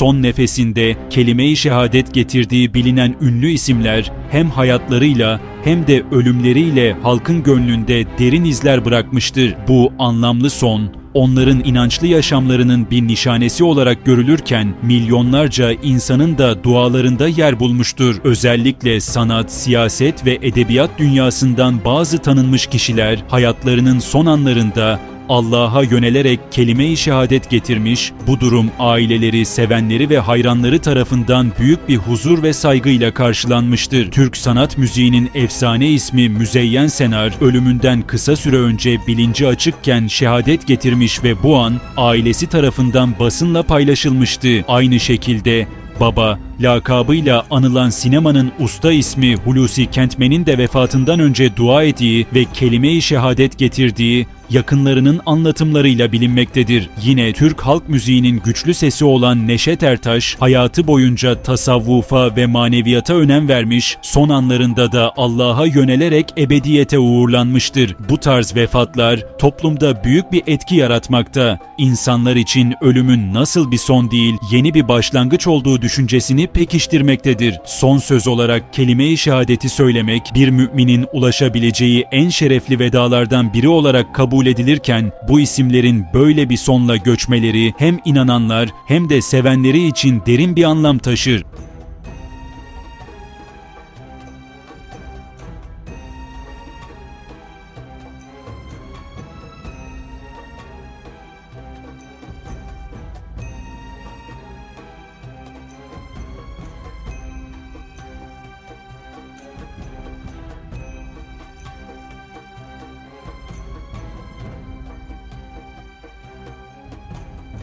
son nefesinde kelime-i şehadet getirdiği bilinen ünlü isimler hem hayatlarıyla hem de ölümleriyle halkın gönlünde derin izler bırakmıştır. Bu anlamlı son, onların inançlı yaşamlarının bir nişanesi olarak görülürken milyonlarca insanın da dualarında yer bulmuştur. Özellikle sanat, siyaset ve edebiyat dünyasından bazı tanınmış kişiler hayatlarının son anlarında Allah'a yönelerek kelime-i şehadet getirmiş, bu durum aileleri, sevenleri ve hayranları tarafından büyük bir huzur ve saygıyla karşılanmıştır. Türk sanat müziğinin efsane ismi Müzeyyen Senar, ölümünden kısa süre önce bilinci açıkken şehadet getirmiş ve bu an ailesi tarafından basınla paylaşılmıştı. Aynı şekilde Baba, lakabıyla anılan sinemanın usta ismi Hulusi Kentmen'in de vefatından önce dua ettiği ve kelime-i şehadet getirdiği yakınlarının anlatımlarıyla bilinmektedir. Yine Türk halk müziğinin güçlü sesi olan Neşet Ertaş, hayatı boyunca tasavvufa ve maneviyata önem vermiş, son anlarında da Allah'a yönelerek ebediyete uğurlanmıştır. Bu tarz vefatlar toplumda büyük bir etki yaratmakta. İnsanlar için ölümün nasıl bir son değil, yeni bir başlangıç olduğu düşüncesini pekiştirmektedir. Son söz olarak kelime-i şehadeti söylemek, bir müminin ulaşabileceği en şerefli vedalardan biri olarak kabul edilirken, bu isimlerin böyle bir sonla göçmeleri hem inananlar hem de sevenleri için derin bir anlam taşır.